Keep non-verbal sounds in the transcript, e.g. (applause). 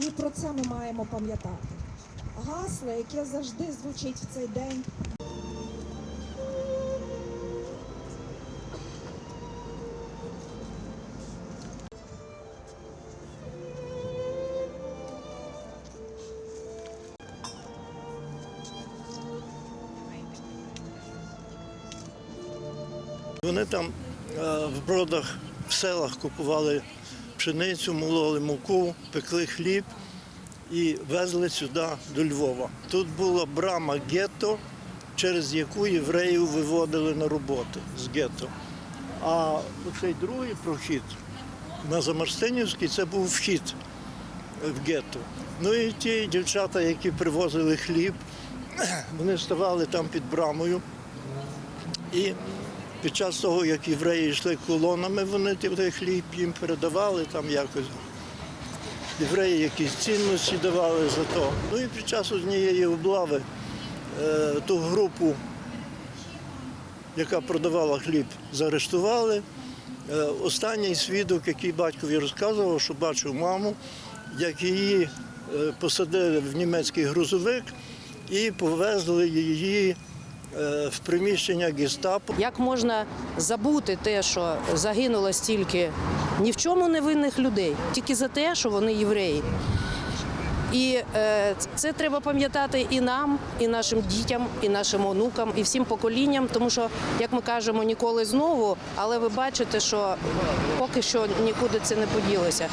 І про це ми маємо пам'ятати. Гасло, яке завжди звучить в цей день. Вони там е, в бродах в селах купували пшеницю, мололи муку, пекли хліб і везли сюди до Львова. Тут була брама гетто, через яку євреїв виводили на роботи з гетто. А цей другий прохід на Замарстинівський це був вхід в гетто. Ну і ті дівчата, які привозили хліб, (clears throat) вони ставали там під брамою. І під час того, як євреї йшли колонами, вони хліб їм передавали там якось. Євреї якісь цінності давали за то. Ну і під час однієї облави е, ту групу, яка продавала хліб, заарештували. Е, останній свідок, який батькові розказував, що бачив маму, як її е, посадили в німецький грузовик і повезли її в приміщення гестапо. Як можна забути те, що загинуло стільки ні в чому невинних людей, тільки за те, що вони євреї. І е, це треба пам'ятати і нам, і нашим дітям, і нашим онукам, і всім поколінням, тому що, як ми кажемо, ніколи знову, але ви бачите, що поки що нікуди це не поділося.